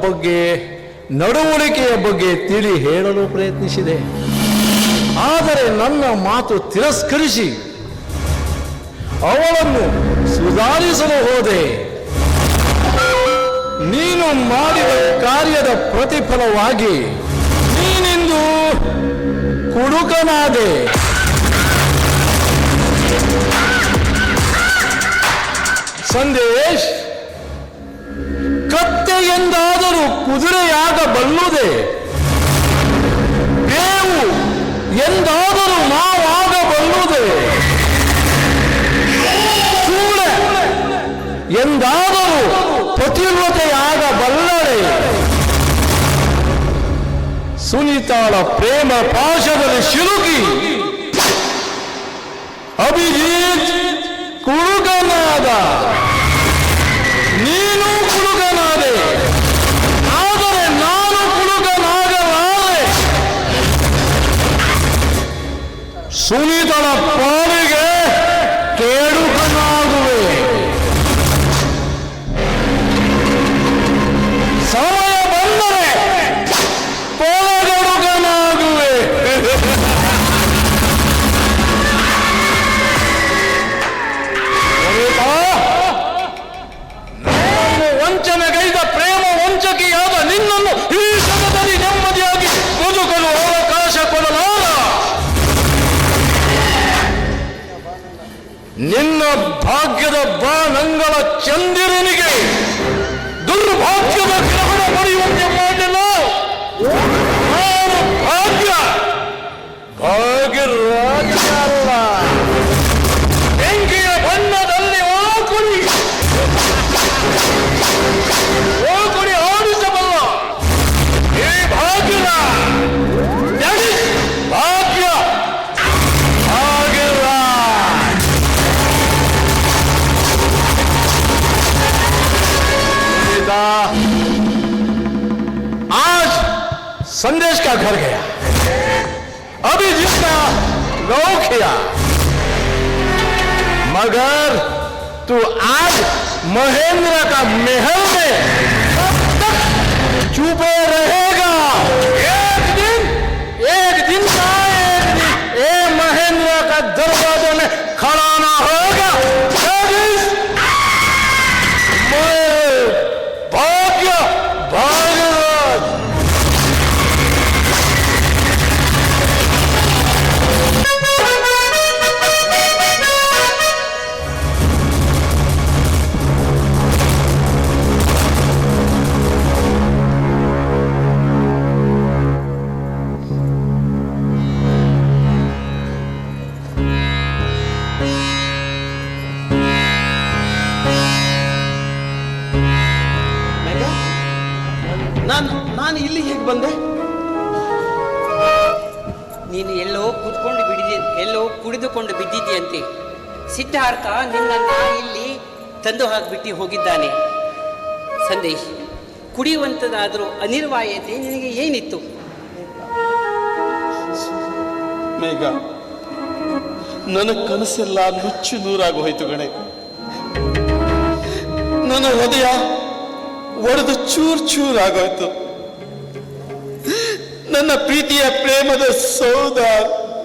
ಬಗ್ಗೆ, ನಡವಳಿಕೆಯ ಬಗ್ಗೆ ತಿಳಿ ಹೇಳಲು ಪ್ರಯತ್ನಿಸಿದೆ. ಆದರೆ ನನ್ನ ಮಾತು ತಿರಸ್ಕರಿಸಿ, ಅವಳನ್ನು ಸುಧಾರಿಸಲು ಹೋದೆ. ನೀನು ಮಾಡಿದ ಕಾರ್ಯದ ಪ್ರತಿಫಲವಾಗಿ ನೀನಿಂದು ಕುಡುಕನಾದೆ. ಸಂದೇಶ್! ಕತ್ತೆ ಎಂದಾದರೂ ಕುದುರೆಯಾಗಬಲ್ಲುದೆ ಬೇವು ಎಂದಾದರೂ ಮಾವಾಗಬಲ್ಲುದೆ ಸೂಳೆ ಎಂದಾದರೂ ಪತಿವ್ರತೆಯಾಗಬಲ್ಲಳೆ ಸುನೀತಾಳ ಪ್ರೇಮ ಪಾಶದಲ್ಲಿ ಸಿಲುಕಿ ಅಭಿಜಿತ್ ಕುರುಗನಾದ ಸುನೀತನ महेंद्र का महल में कब तक चुपे रहेगा। ಸಿದ್ಧಾರ್ಥ ನಿನ್ನನ್ನು ಇಲ್ಲಿ ತಂದು ಹಾಕಿಬಿಟ್ಟು ಹೋಗಿದ್ದಾನೆ. ಸಂದೇಶ್ ಕುಡಿಯುವಂಥದ್ದಾದರೂ ಅನಿರ್ವಾಯತೆ ನಿನಗೆ ಏನಿತ್ತು? ಮೇಘ, ನನ್ನ ಕನಸೆಲ್ಲ ನುಚ್ಚು ನೂರಾಗಿ ಹೋಯಿತು ಗಣೆ ನನ್ನ ಹೃದಯ ಒಡೆದು ಚೂರ್ ಚೂರ್ ಆಗೋಯ್ತು ನನ್ನ ಪ್ರೀತಿಯ ಪ್ರೇಮದ ಸೌಧ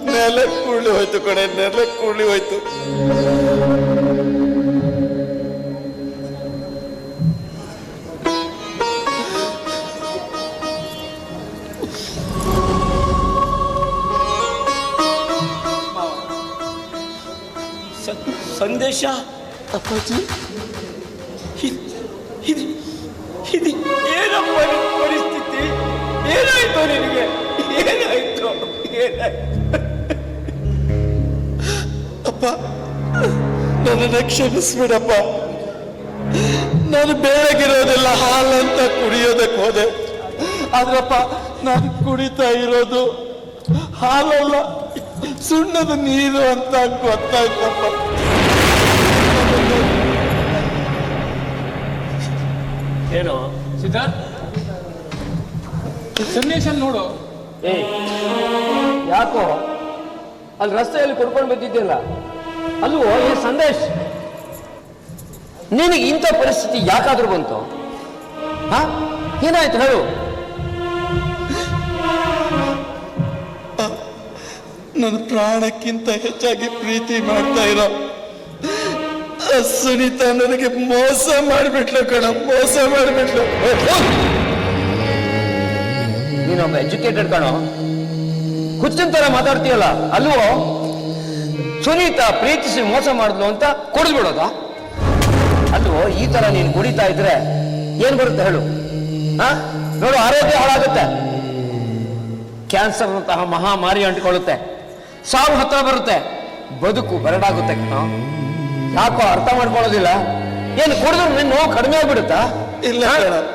ನೆಲ ಕುಳ್ಳಿ ಹೋಯ್ತು ಕಣೆ ನೆಲ ಕುಳ್ಳಿ ಹೋಯ್ತು. ಸಂದೇಶ? ಅಪ್ಪಾಜಿ? ಇದ್- ಇದು ಇದು ಏನಪ್ಪ ಪರಿಸ್ಥಿತಿ? ಏನಾಯ್ತು ನಿನಗೆ? ಏನಾಯ್ತು? ಏನಾಯ್ತು? ಅಪ್ಪ ನನ್ನನ್ನು ಕ್ಷಮಿಸ್ಬಿಡಪ್ಪ. ನಾನು ಬೇಡಗಿರೋದೆಲ್ಲ ಹಾಲಂತ ಕುಡಿಯೋದಕ್ಕೆ ಹೋದೆ. ಆದ್ರಪ್ಪ ನಾನು ಕುಡಿತಾ ಇರೋದು ಹಾಲಲ್ಲ ಸುಣ್ಣದ ನೀರು ಅಂತ ಗೊತ್ತಾಯ್ತಪ್ಪ. ಏನು? ಸಿದ್ಧಾರ್ಥ? ನೋಡು. ಏ ಯಾಕೋ? ಅಲ್ಲಿ ರಸ್ತೆಯಲ್ಲಿ ಕುಡ್ಕೊಂಡು ಬಿದ್ದಿದ್ದಿಲ್ಲ ಅಲ್ವೋ ಈ ಸಂದೇಶ್. ನಿನಗೆ ಇಂಥ ಪರಿಸ್ಥಿತಿ ಯಾಕಾದ್ರೂ ಬಂತು? ಹಾ? ಏನಾಯ್ತು ಹೇಳು. ನನ್ನ ಪ್ರಾಣಕ್ಕಿಂತ ಹೆಚ್ಚಾಗಿ ಪ್ರೀತಿ ಮಾಡ್ತಾ ಇರೋ ಸುನೀತ ನನಗೆ ಮೋಸ ಮಾಡಿಬಿಟ್ಲು ಕಣ ಮೋಸ ಮಾಡಿಬಿಟ್ಲು. ನೀನೊಬ್ಬ ಎಜುಕೇಟೆಡ್ ಕಣೋ. ಹುಚ್ಚಿನ ತರ ಮಾತಾಡ್ತೀಯಲ್ಲ ಅಲ್ವೋ? ಸುನೀತಾ ಪ್ರೀತಿಸಿ ಮೋಸ ಮಾಡಿದ್ಲು ಅಂತ ಕುಡಿದು ಬಿಡೋದಾ? ಅಲ್ವೋ ಈ ತರ ನೀನು ಕುಡಿತಾ ಇದ್ರೆ ಏನ್ ಬರುತ್ತೆ ಹೇಳು? ಹಾ? ನೋಡು ಆರೋಗ್ಯ ಹಾಳಾಗುತ್ತೆ. ಕ್ಯಾನ್ಸರ್ ಅಂತಹ ಮಹಾಮಾರಿ ಅಂಟ್ಕೊಳ್ಳುತ್ತೆ. ಸಾವು ಹತ್ರ ಬರುತ್ತೆ. ಬದುಕು ಬರಡಾಗುತ್ತೆ ಕಣೋ. ಯಾಕೋ ಅರ್ಥ ಮಾಡ್ಕೊಳ್ಳೋದಿಲ್ಲ? ಏನು ಕುಡಿದ್ರು ನಿನ್ನ ನೋವು ಕಡಿಮೆ ಆಗ್ಬಿಡುತ್ತಾ? ಇಲ್ಲ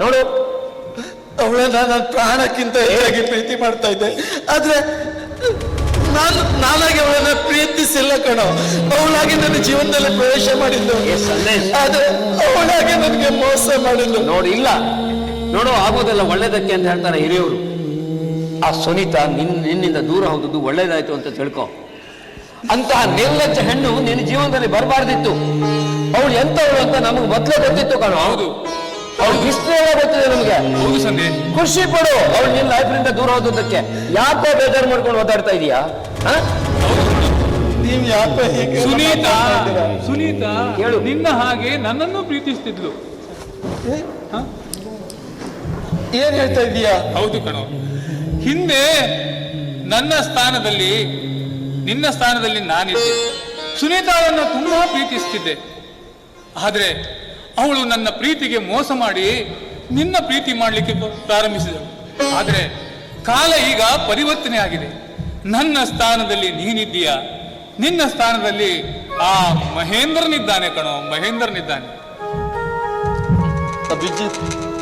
ನೋಡು. ಅವಳನ್ನ ನನ್ನ ಪ್ರಾಣಕ್ಕಿಂತ ಹೆಚ್ಚಾಗಿ ಪ್ರೀತಿ ಮಾಡ್ತಾ ಇದ್ದೆ. ಆದ್ರೆ ನಾನು ನಾನಾಗಿ ಅವಳನ್ನ ಪ್ರೀತಿಸಿಲ್ಲ ಕಣ. ಅವಳಾಗಿ ನನ್ನ ಜೀವನದಲ್ಲಿ ಪ್ರವೇಶ ಮಾಡಿದ್ದು. ಆದ್ರೆ ಅವಳಾಗಿ ನನಗೆ ಮೋಸ ಮಾಡಿದ್ದು. ನೋಡಿ ಇಲ್ಲ. ನೋಡು ಆಗೋದಲ್ಲ ಒಳ್ಳೇದಕ್ಕೆ ಅಂತ ಹೇಳ್ತಾರೆ ಹಿರಿಯವರು. ಆ ಸುನೀತಾ ನಿನ್ ನಿನ್ನಿಂದ ದೂರ ಹೋದದ್ದು ಒಳ್ಳೇದಾಯ್ತು ಅಂತ ತಿಳ್ಕೊ. ಅಂತ ನಿರ್ಲಜ್ಜ ಹೆಣ್ಣು ನಿನ್ನ ಜೀವನದಲ್ಲಿ ಬರಬಾರ್ದಿತ್ತು. ಅವಳು ಎಂತವಳು ಅಂತ ನಮಗೆ ಮೊದಲೇ ಗೊತ್ತಿತ್ತು ಕಣೋ. ಹೌದು. ಅವಳು ಇಷ್ಟೇ ಗೊತ್ತಿದೆ ನಮ್ಗೆ. ಹೌದು ಖುಷಿ ಪಡು. ಅವಳು ನಿನ್ನ ಲೈಫ್ನಿಂದ ದೂರ ಹೋದಕ್ಕೆ ಯಾಕೋ ಬೇಜಾರು ಮಾಡ್ಕೊಂಡು ಓದಾಡ್ತಾ ಇದೀಯಾ? ಹಾ? ನೀವ್ ಯಾಕೆ ಹೀಗೆ ಸುನೀತಾ ಸುನೀತಾ ಹೇಳು. ನಿನ್ನ ಹಾಗೆ ನನ್ನನ್ನು ಪ್ರೀತಿಸ್ತಿದ್ಲು. ಏನ್ ಹೇಳ್ತಾ ಇದೀಯಾ? ಹೌದು ಕಣೋ. ಹಿಂದೆ ನನ್ನ ಸ್ಥಾನದಲ್ಲಿ ನಿನ್ನ ಸ್ಥಾನದಲ್ಲಿ ನಾನಿದ್ದೆ. ಸುನೀತಾಳನ್ನು ತುಂಬಾ ಪ್ರೀತಿಸ್ತಿದ್ದೆ. ಆದ್ರೆ ಅವಳು ನನ್ನ ಪ್ರೀತಿಗೆ ಮೋಸ ಮಾಡಿ ನಿನ್ನ ಪ್ರೀತಿ ಮಾಡಲಿಕ್ಕೆ ಪ್ರಾರಂಭಿಸಿದಳು. ಆದರೆ ಕಾಲ ಈಗ ಪರಿವರ್ತನೆ ಆಗಿದೆ. ನನ್ನ ಸ್ಥಾನದಲ್ಲಿ ನೀನಿದ್ದೀಯ? ನಿನ್ನ ಸ್ಥಾನದಲ್ಲಿ ಆ ಮಹೇಂದ್ರನಿದ್ದಾನೆ ಕಣೋ ಮಹೇಂದ್ರನಿದ್ದಾನೆ.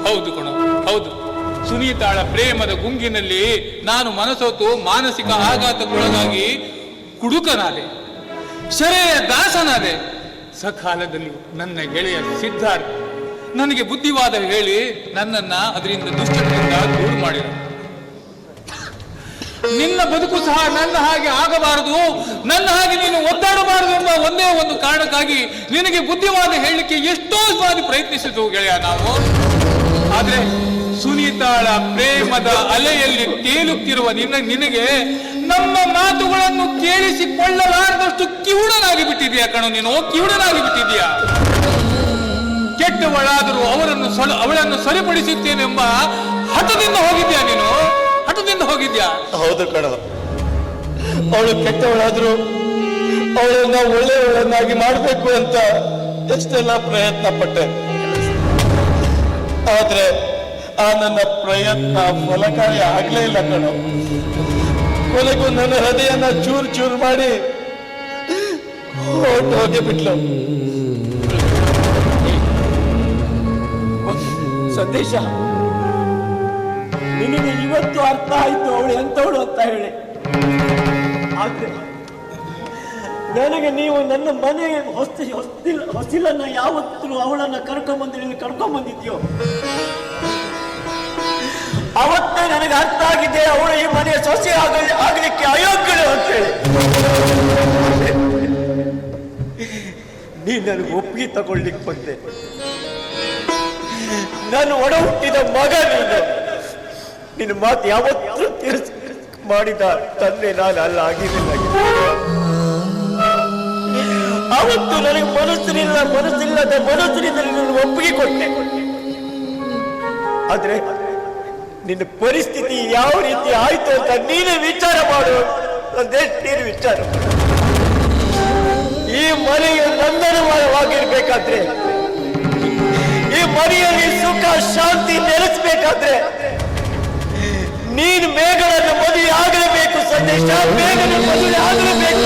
ಹೌದು ಕಣೋ ಹೌದು. ಸುನೀತಾಳ ಪ್ರೇಮದ ಗುಂಗಿನಲ್ಲಿ ನಾನು ಮನಸೋತು ಮಾನಸಿಕ ಆಘಾತಕ್ಕೊಳಗಾಗಿ ಕುಡುಕನಾದೆ. ಶರೆಯ ದಾಸನಾದೆ. ಸಕಾಲದಲ್ಲಿ ನನ್ನ ಗೆಳೆಯ ಸಿದ್ಧಾರ್ಥ ನನಗೆ ಬುದ್ಧಿವಾದ ಹೇಳಿ ನನ್ನನ್ನ ಅದರಿಂದ ದುಷ್ಟತೆಯಿಂದ ದೂರ ಮಾಡಿದ. ನಿನ್ನ ಬದುಕು ಸಹ ನನ್ನ ಹಾಗೆ ಆಗಬಾರದು, ನನ್ನ ಹಾಗೆ ನೀನು ಒದ್ದಾಡಬಾರದು ಎಂಬ ಒಂದೇ ಒಂದು ಕಾರಣಕ್ಕಾಗಿ ನಿನಗೆ ಬುದ್ಧಿವಾದ ಹೇಳಲಿಕ್ಕೆ ಎಷ್ಟೋ ಬಾರಿ ಪ್ರಯತ್ನಿಸಿದ್ವು ಗೆಳೆಯ ನಾವು. ಆದ್ರೆ ಸುನೀತಾಳ ಪ್ರೇಮದ ಅಲೆಯಲ್ಲಿ ತೇಲುತ್ತಿರುವ ನಿನ್ನ, ನಿನಗೆ ಮಾತುಗಳನ್ನು ಕೇಳಿಸಿಕೊಳ್ಳಲಾರದಷ್ಟು ಕಿವುಡನಾಗಿ ಬಿಟ್ಟಿದ್ಯಾ ಕಣೋ ನೀನು? ಕಿವುಡನಾಗಿ ಬಿಟ್ಟಿದ್ಯಾ ಕೆಟ್ಟವಳಾದರೂ ಅವರನ್ನು ಅವಳನ್ನು ಸರಿಪಡಿಸುತ್ತೇನೆಂಬ ಹಠದಿಂದ ಹೋಗಿದ್ಯಾ ನೀನು? ಹಠದಿಂದ ಹೋಗಿದ್ಯಾ? ಹೌದು ಕಣ. ಅವಳು ಕೆಟ್ಟವಳಾದ್ರು ಅವಳನ್ನ ಒಳ್ಳೆಯವಳನ್ನಾಗಿ ಮಾಡಬೇಕು ಅಂತ ಎಷ್ಟೆಲ್ಲ ಪ್ರಯತ್ನ ಪಟ್ಟೆ ಆದ್ರೆ ಆ ನನ್ನ ಪ್ರಯತ್ನ ಫಲಕಾರಿ ಆಗ್ಲೇ ಇಲ್ಲ ಕಣ. ಕೊನೆಗೂ ನನ್ನ ಹೃದಯನ ಚೂರ್ ಚೂರ್ ಮಾಡಿ ಹೋಗಿ ಬಿಟ್ಲು. ಸಂದೇಶ ನಿನಗೆ ಇವತ್ತು ಅರ್ಥ ಆಯ್ತು ಅವಳು ಎಂತವಳು ಅಂತ ಹೇಳಿ. ಆದ್ರೆ ನನಗೆ ನೀವು ನನ್ನ ಮನೆ ಹೊಸ್ತಿ ಹೊಸ್ತಿಲ್ ಹೊಸಿಲನ್ನ ಯಾವತ್ತೂ ಅವಳನ್ನ ಕರ್ಕೊಂಬಂದು ನೀನು ಕರ್ಕೊಂಬಂದಿದ್ಯೋ? ಅವತ್ತೇ ನನಗೆ ಅರ್ಥ ಆಗಿದೆ ಅವಳು ಈ ಮನೆಯ ಸೊಸೆ ಆಗ ಆಗಲಿಕ್ಕೆ ಅಯೋಗ್ಯಳು ಅಂತೇಳಿ. ನೀ ನನಗೆ ಒಪ್ಪಿಗೆ ತಗೊಳ್ಲಿಕ್ಕೆ ಬಂದೆ. ನಾನು ಒಡ ಹುಟ್ಟಿದ ಮಗ ನೀನು. ನಿನ್ನ ಮಾತು ಯಾವತ್ತೂ ತಿರಸ್ ಮಾಡಿದ ತಂದೆ ನಾನು ಅಲ್ಲ ಆಗಿರಲಿಲ್ಲ ಅವತ್ತು ನನಗೆ ಮನಸ್ಸಿನಿಲ್ಲ, ಮನಸ್ಸಿಲ್ಲದ ಮನಸ್ಸಿನಿಂದ ನಿನ್ನ ಒಪ್ಪಿಗೆ ಕೊಟ್ಟೆ. ಆದ್ರೆ ನಿನ್ನ ಪರಿಸ್ಥಿತಿ ಯಾವ ರೀತಿ ಆಯ್ತು ಅಂತ ನೀನೇ ವಿಚಾರ ಮಾಡು. ನೀನು ವಿಚಾರ ಈ ಮನೆಯು ನಂದನವಾಗಿರ್ಬೇಕಾದ್ರೆ ಈ ಮನೆಯಲ್ಲಿ ಸುಖ ಶಾಂತಿ ನೆಲೆಸಬೇಕಾದ್ರೆ ನೀನು ಮೇಘಗಳನ್ನು ಮದುವೆ ಆಗಲೇಬೇಕು ಸಂದೇಶ. ಮೇಘನ ಮದುವೆ ಆಗಲೇಬೇಕು.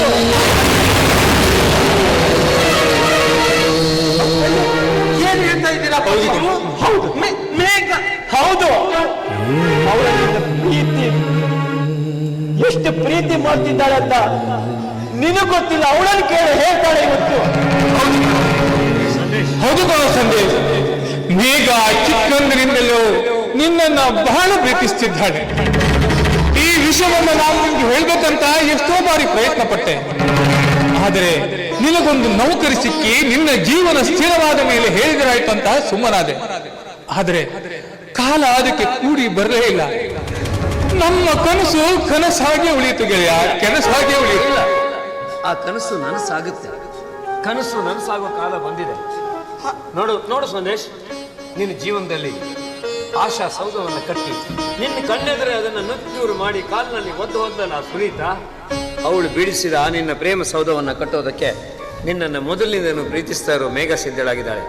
ಏನ್ ಹೇಳ್ತಾ ಇದ್ದೀರಾ? ಹೌದು. ಮೇಘ. ಹೌದು. ಅವಳ ಪ್ರೀತಿ. ಎಷ್ಟು ಪ್ರೀತಿ ಮಾಡ್ತಿದ್ದಾಳೆ ಅಂತ ನಿನಗೆ ಗೊತ್ತಿಲ್ಲ, ಅವಳನ್ನು ಕೇಳಿ ಹೇಳ್ತಾಳೆ ಇವತ್ತು. ಹೌದು ಸಂದೇಶ, ಮೇಘ ಚಿಕ್ಕಂದಿನಿಂದಲೂ ನಿನ್ನನ್ನ ಬಹಳ ಪ್ರೀತಿಸ್ತಿದ್ದಾಳೆ. ಈ ವಿಷಯವನ್ನು ನಾನು ನಿಮ್ಗೆ ಹೇಳ್ಬೇಕಂತ ಎಷ್ಟೋ ಬಾರಿ ಪ್ರಯತ್ನ ಪಟ್ಟೆ ಆದರೆ ನಿನಗೊಂದು ನೌಕರಿ ಸಿಕ್ಕಿ ನಿನ್ನ ಜೀವನ ಸ್ಥಿರವಾದ ಮೇಲೆ ಹೇಳಿದರಾಯ್ತು ಅಂತ ಸುಮ್ಮನಾದೆ. ಆದರೆ ಕಾಲ ಅದಕ್ಕೆ ಕೂಡಿ ಬರಲೇ ಇಲ್ಲ. ನಮ್ಮ ಕನಸು ಕನಸಾಗೆ ಉಳಿಯಿತು ಗೆಳೆಯ, ಕನಸಾಗೆ ಉಳಿಯಿತು. ಆ ಕನಸು ನನಸಾಗುತ್ತೆ. ಕನಸು ನನಸಾಗೋ ಕಾಲ ಬಂದಿದೆ. ನೋಡು ನೋಡು ಸಂದೇಶ್, ನಿನ್ನ ಜೀವನದಲ್ಲಿ ಆಶಾ ಸೌಧವನ್ನು ಕಟ್ಟಿ, ನಿನ್ನ ಕಣ್ಣೆದರೆ ಅದನ್ನು ನುಚ್ಚೂರು ಮಾಡಿ ಕಾಲಿನಲ್ಲಿ ಒದ್ದು ಒದ್ದಲ್ಲ ಸುನೀತ? ಅವಳು ಬಿಡಿಸಿದ ಆ ನಿನ್ನ ಪ್ರೇಮ ಸೌಧವನ್ನು ಕಟ್ಟೋದಕ್ಕೆ ನಿನ್ನನ್ನು ಮೊದಲಿನಿಂದ ಪ್ರೀತಿಸ್ತಾ ಇರೋ ಮೇಘ ಸಿದ್ಧಳಾಗಿದ್ದಾಳೆ.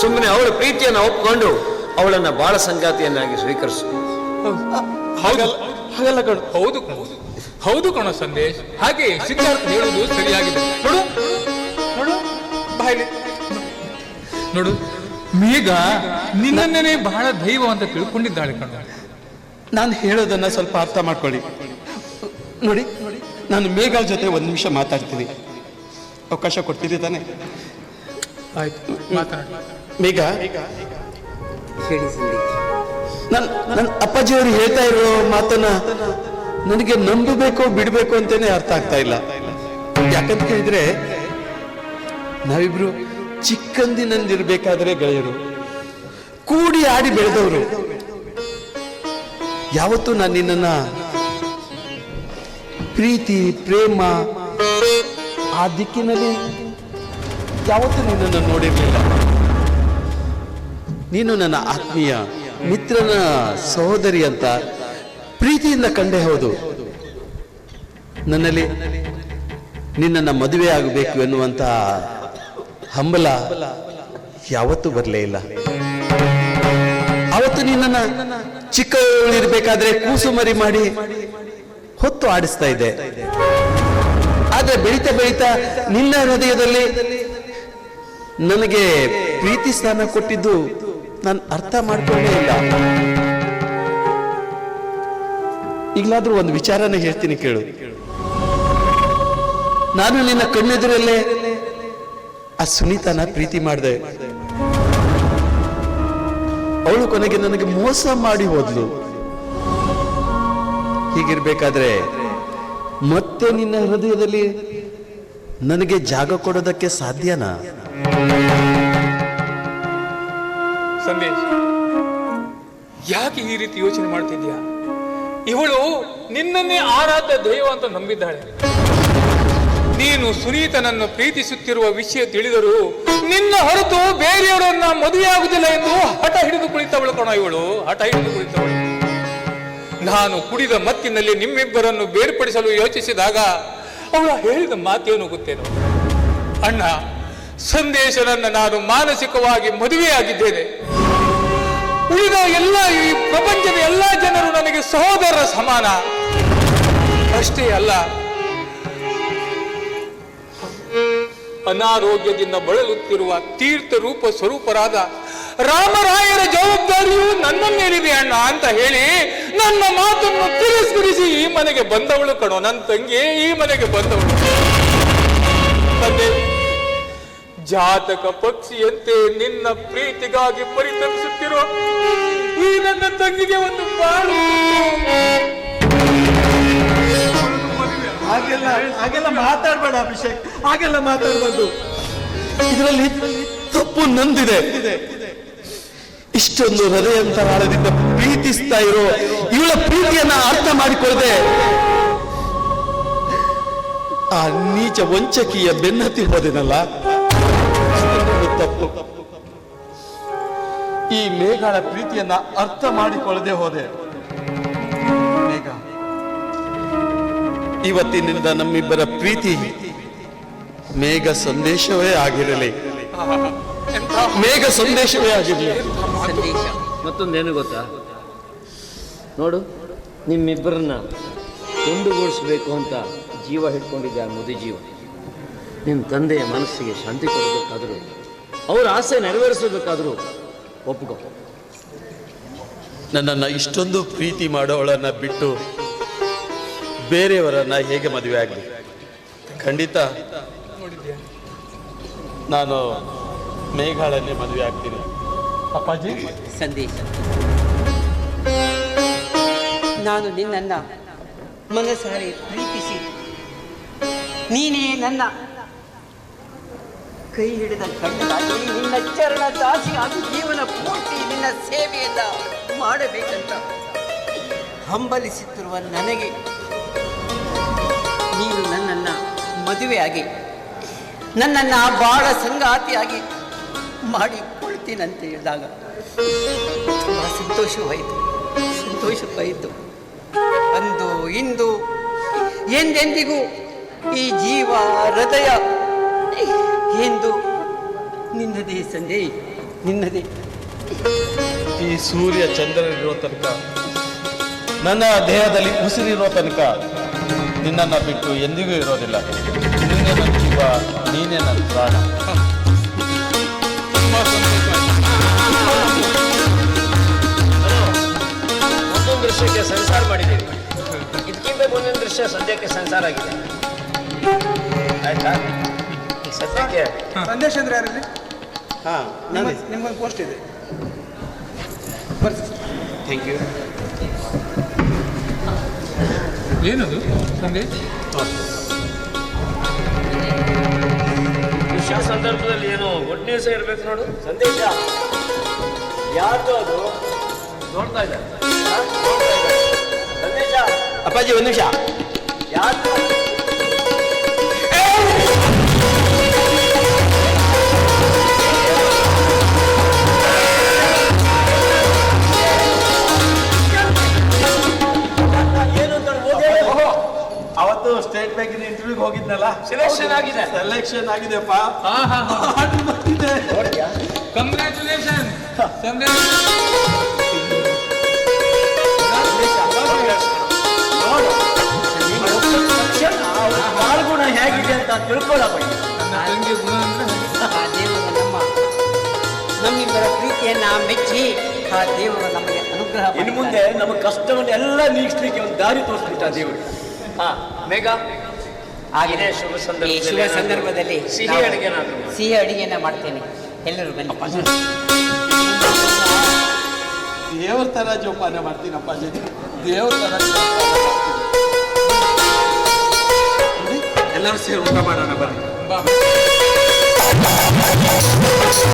ಸುಮ್ಮನೆ ಅವಳ ಪ್ರೀತಿಯನ್ನು ಒಪ್ಪಿಕೊಂಡು ಅವಳನ್ನು ಬಾಳ ಸಂಗಾತಿಯನ್ನಾಗಿ ಸ್ವೀಕರಿಸು. ಹಾಗಲ್ಲ ಹಾಗಲ್ಲ ಕಣು. ಹೌದು ಕಣು. ಹೌದು ಕಣ ಸಂದೇಶ್. ಹಾಗೆ ಸಿದ್ಧಾರ್ಥ ಹೇಳುವುದು ಸರಿಯಾಗಿದೆ. ನೋಡು. ನೋಡು. ನೋಡು. ಮೇಘ ನಿನ್ನನ್ನೇ ಬಹಳ ದೈವ ಅಂತ ತಿಳ್ಕೊಂಡಿದ್ದಾಳೆ ಕಣ. ನಾನು ಹೇಳೋದನ್ನ ಸ್ವಲ್ಪ ಅರ್ಥ ಮಾಡ್ಕೊಳ್ಳಿ. ನೋಡಿ ನಾನು ಮೇಘಾಲ್ ಜೊತೆ ಒಂದು ನಿಮಿಷ ಮಾತಾಡ್ತೀನಿ. ಅವಕಾಶ ಕೊಡ್ತೀರಿ ತಾನೆ? ಆಯ್ತು ಮೇಘ ನನ್ನ ಅಪ್ಪಾಜಿ ನನ್ನ ಅಪ್ಪಾಜಿಯವರು ಹೇಳ್ತಾ ಇರೋ ಮಾತನ್ನ ನನಗೆ ನಂಬಬೇಕು ಬಿಡಬೇಕು ಅಂತಾನೆ ಅರ್ಥ ಆಗ್ತಾ ಇಲ್ಲ. ಯಾಕಂತ ಕೇಳಿದ್ರೆ, ನಾವಿಬ್ರು ಚಿಕ್ಕಂದಿನಂದಿರ್ಬೇಕಾದ್ರೆ ಗೆಳೆಯರು, ಕೂಡಿ ಆಡಿ ಬೆಳೆದವರು. ಯಾವತ್ತೂ ನಾನು ನಿನ್ನನ್ನ ಪ್ರೀತಿ, ಪ್ರೇಮ ಆ ದಿಕ್ಕಿನಲ್ಲಿ ಯಾವತ್ತೂ ನಿನ್ನನ್ನು ನೋಡಿರ್ಲಿಲ್ಲ. ನೀನು ನನ್ನ ಆತ್ಮೀಯ ಮಿತ್ರನ ಸಹೋದರಿ ಅಂತ ಪ್ರೀತಿಯಿಂದ ಕಂಡೇ ಹೌದು. ನನ್ನಲ್ಲಿ ನಿನ್ನನ್ನು ಮದುವೆ ಆಗಬೇಕು ಎನ್ನುವಂತಹ ಹಂಬಲ ಯಾವತ್ತೂ ಬರಲೇ ಇಲ್ಲ. ಅವತ್ತು ನಿನ್ನನ್ನ ಚಿಕ್ಕವಳಿರ್ಬೇಕಾದ್ರೆ ಕೂಸು ಮರಿ ಮಾಡಿ ಹೊತ್ತು ಆಡಿಸ್ತಾ ಇದ್ದೆ. ಆದ್ರೆ ಬೆಳೀತಾ ಬೆಳೀತಾ ನಿನ್ನ ಹೃದಯದಲ್ಲಿ ನನಗೆ ಪ್ರೀತಿ ಸ್ಥಾನ ಕೊಟ್ಟಿದ್ದು ನಾನು ಅರ್ಥ ಮಾಡ್ಕೊಂಡೇ ಇಲ್ಲ. ಈಗಲಾದ್ರೂ ಒಂದು ವಿಚಾರನ ಹೇಳ್ತೀನಿ ಕೇಳು. ನಾನು ನಿನ್ನ ಕಣ್ಣೆದುರಲ್ಲೇ ಆ ಸುನೀತನ ಪ್ರೀತಿ ಮಾಡಿದೆ. ಅವಳು ಕೊನೆಗೆ ನನಗೆ ಮೋಸ ಮಾಡಿ ಹೋದ್ಲು. ಹೀಗಿರ್ಬೇಕಾದ್ರೆ ಮತ್ತೆ ನಿನ್ನ ಹೃದಯದಲ್ಲಿ ನನಗೆ ಜಾಗ ಕೊಡೋದಕ್ಕೆ ಸಾಧ್ಯನಾ? ಸಂದೇಶ್. ಯಾಕೆ ಈ ರೀತಿ ಯೋಚನೆ ಮಾಡ್ತಿದ್ಯಾ ಇವಳು ನಿನ್ನನ್ನೇ ಆರಾಧ್ಯ ದೈವ ಅಂತ ನಂಬಿದ್ದಾಳೆ. ನೀನು ಸುನೀತನನ್ನು ಪ್ರೀತಿಸುತ್ತಿರುವ ವಿಷಯ ತಿಳಿದರೂ ನಿನ್ನ ಹೊರತು ಬೇರೆಯವರನ್ನ ಮದುವೆಯಾಗುವುದಿಲ್ಲ ಎಂದು ಹಠ ಹಿಡಿದು ಕುಳಿತವಳು ಕಣ ಇವಳು. ಹಠ ಹಿಡಿದು ಕುಳಿತವಳು. ನಾನು ಕುಡಿದ ಮತ್ತಿನಲ್ಲಿ ನಿಮ್ಮಿಬ್ಬರನ್ನು ಬೇರ್ಪಡಿಸಲು ಯೋಚಿಸಿದಾಗ ಅವಳು ಹೇಳಿದ ಮಾತೇನು ಗೊತ್ತೇನು? ಅಣ್ಣ ಸಂದೇಶನನ್ನ ನಾನು ಮಾನಸಿಕವಾಗಿ ಮದುವೆಯಾಗಿದ್ದೇನೆ. ಉಳಿದ ಎಲ್ಲ ಈ ಪ್ರಪಂಚದ ಎಲ್ಲ ಜನರು ನನಗೆ ಸಹೋದರರ ಸಮಾನ. ಅಷ್ಟೇ ಅಲ್ಲ, ಅನಾರೋಗ್ಯದಿಂದ ಬಳಲುತ್ತಿರುವ ತೀರ್ಥ ರೂಪ ಸ್ವರೂಪರಾದ ರಾಮರಾಯರ ಜವಾಬ್ದಾರಿಯು ನನ್ನ ಮೇಲಿದೆ ಅಣ್ಣ ಅಂತ ಹೇಳಿ ನನ್ನ ಮಾತನ್ನು ತಿರಸ್ಕರಿಸಿ ಈ ಮನೆಗೆ ಬಂದವಳು ಕಣೋ. ನನ್ನ ತಂಗಿ ಈ ಮನೆಗೆ ಬಂದವಳು. ತಂದೆ ಜಾತಕ ಪಕ್ಷಿಯಂತೆ ನಿನ್ನ ಪ್ರೀತಿಗಾಗಿ ಪರಿತಪಿಸುತ್ತಿರೋ ಈ ನನ್ನ ತಂಗಿಗೆ ಒಂದು ಬಾಳು. ಹಾಗೆಲ್ಲ ಹಾಗೆಲ್ಲ ಮಾತಾಡ್ಬೇಡ ಅಭಿಷೇಕ್. ಹಾಗೆಲ್ಲ ಮಾತಾಡ್ಬಾರ್ದು. ಇದರಲ್ಲಿ ತಪ್ಪು ನಂದಿದೆ. ಇಷ್ಟೊಂದು ಹೃದಯಂತರಾಳದಿಂದ ಪ್ರೀತಿಸ್ತಾ ಇರೋ ಇವಳ ಪ್ರೀತಿಯನ್ನ ಅರ್ಥ ಮಾಡಿಕೊಳ್ಳದೆ ಆ ನೀಚ ವಂಚಕಿಯ ಬೆನ್ನತ್ತಿ ಹೋದೆನಲ್ಲ ತಪ್ಪು. ಈ ಮೇಘಳ ಪ್ರೀತಿಯನ್ನ ಅರ್ಥ ಮಾಡಿಕೊಳ್ಳದೆ ಹೋದೆ. ಮೇಘ, ಇವತ್ತಿನಿಂದ ನಮ್ಮಿಬ್ಬರ ಪ್ರೀತಿ ಮೇಘ ಸಂದೇಶವೇ ಆಗಿರಲಿ. ಮೇಘ ಸಂದೇಶವೇ ಆಗಿರಲಿ. ಮತ್ತೊಂದೇನು ಗೊತ್ತಾ? ನೋಡು, ನಿಮ್ಮಿಬ್ಬರನ್ನ ಒಂದುಗೂಡಿಸ್ಬೇಕು ಅಂತ ಜೀವ ಹಿಡ್ಕೊಂಡಿದ್ದೆ ಆ ಮುದಿ ಜೀವ ನಿಮ್ಮ ತಂದೆಯ ಮನಸ್ಸಿಗೆ ಶಾಂತಿ ಕೊಡಬೇಕಾದರೂ ಅವ್ರ ಆಸೆ ನೆರವೇರಿಸಬೇಕಾದರೂ ಒಪ್ಕೋ ನನ್ನನ್ನು ಇಷ್ಟೊಂದು ಪ್ರೀತಿ ಮಾಡೋವಳನ್ನು ಬಿಟ್ಟು ಬೇರೆಯವರನ್ನು ಹೇಗೆ ಮದುವೆ ಆಗಲಿ? ಖಂಡಿತ. ನಾನು ಮೇಘಾಳನ್ನೇ ಮದುವೆ ಆಗ್ತೀನಿ. ಅಪ್ಪಾಜಿ? ಸಂದೇಶ. ನಾನು ನಿನ್ನನ್ನು ಮನಸಾರೆ ಪ್ರೀತಿಸಿ. ನೀನೇ ನನ್ನ ಕೈ ಹಿಡಿದ ಕಣ್ಣಾಗಿ ನಿನ್ನ ಚರಣ ದಾಸಿಯಾಗಿ ಜೀವನ ಪೂರ್ತಿ ನಿನ್ನ ಸೇವೆಯನ್ನ ಮಾಡಬೇಕಂತ ಹಂಬಲಿಸುತ್ತಿರುವ ನನಗೆ ನೀನು ನನ್ನನ್ನು ಮದುವೆಯಾಗಿ ನನ್ನನ್ನು ಬಾಳ ಸಂಗಾತಿಯಾಗಿ ಮಾಡಿಕೊಳ್ತೀನಂತ ಹೇಳಿದಾಗ ತುಂಬ ಸಂತೋಷವಾಯಿತು ಸಂತೋಷವಾಯಿತು. ಅಂದು, ಇಂದು ಎಂದೆಂದಿಗೂ ಈ ಜೀವ ಹೃದಯ ಎಂದು ನಿನ್ನದೇ ಸಂದೇ ನಿನ್ನದೇ. ಈ ಸೂರ್ಯ ಚಂದ್ರನಿರೋ ತನಕ ನನ್ನ ದೇಹದಲ್ಲಿ ಉಸಿರಿರೋ ತನಕ ನಿನ್ನನ್ನು ಬಿಟ್ಟು ಎಂದಿಗೂ ಇರೋದಿಲ್ಲ. ನಿನ್ನೆ ನನ್ನ ಜೀವ ನೀನೇ ನನ್ನ ಪ್ರಾಣ. ಒಂದೊಂದು ದೃಶ್ಯಕ್ಕೆ ಸಂಸಾರ ಮಾಡಿದ್ದೀವಿ ಇದಕ್ಕಿಂತ ಮುಂದಿನ ದೃಶ್ಯ ಸದ್ಯಕ್ಕೆ ಸಂಸಾರ ಆಗಿದೆ. ಆಯ್ತಾ? ಸದ್ಯಕ್ಕೆ ಸಂದೇಶ ಅಂದ್ರೆ ಯಾರಲ್ಲಿ ಹಾ ನಿಮ್ಗೊಂದು ಪೋಸ್ಟ್ ಇದೆ. ಥ್ಯಾಂಕ್ ಯು ಏನದು ಸಂದೇಶ? ವಿಷಯ ಸಂದರ್ಭದಲ್ಲಿ ಏನು ಗುಡ್ ನ್ಯೂಸ್ ಇರ್ಬೇಕು ನೋಡು. ಸಂದೇಶ. ಯಾರ್ದು ಅದು? ನೋಡ್ತಾ ಇದ್ದಾರೆ. ಸಂದೇಶ. ಅಪ್ಪಾಜಿ ಒಂದು ನಿಮಿಷ. ಯಾರ್ದು? ಸ್ಟೇಟ್ ಬ್ಯಾಂಕಿನ ಇಂಟರ್ವ್ಯೂ ಹೋಗಿದ್ನಲ್ಲ? ಸೆಲೆಕ್ಷನ್ ಆಗಿದೆ. ಸೆಲೆಕ್ಷನ್ ಆಗಿದೆಪ್ಪ. ಹಾ ಹಾ ಬಂದಿದೆ ಕಂಗ್ರ್ಯಾಚುಲೇಷನ್ ಪಾಲ್ಗುಣ ಹೇಗಿದೆ ಅಂತ ತಿಳ್ಕೊಳ್ಳಪ್ಪ ನನ್ನ ತಂಗಿ ಗುಣ ಆ ದೇವರು ನಮ್ಮ ನಮ್ಮಿಬ್ಬರ ಪ್ರೀತಿಯನ್ನ ಮೆಚ್ಚಿ ಆ ದೇವರು ನಮಗೆ ಅನುಗ್ರಹ ಇನ್ನು ಮುಂದೆ ನಮ್ಮ ಕಷ್ಟವನ್ನೆಲ್ಲ ನೀಗಿಸ್ಲಿಕ್ಕೆ ಒಂದು ದಾರಿ ತೋರಿಸ್ಬಿಟ್ಟ ದೇವರು. ಹಾ. ಮೇಘ. ಆಗಿದೆ. ಶುಭ ಈ ಸಂದರ್ಭದಲ್ಲಿ ಶುಭ ಸಂದರ್ಭದಲ್ಲಿ ಸಿಹಿ ಅಡುಗೆನಾದ್ರು ಸಿಹಿ ಅಡಿಗೆನ ಮಾಡ್ತೇನೆ. ಎಲ್ಲರೂ ಬನ್ನಿ. ದೇವ್ರ ತರ ಜೋಪಾನ ಮಾಡ್ತೀನಿ ಅಪ್ಪಾಜಿ ದೇವ್ರ. ನೋಡಿ, ಎಲ್ಲರೂ ಸೇರಿ ಊಟ ಮಾಡೋಣ ಬನ್ನಿ. ಬಾ.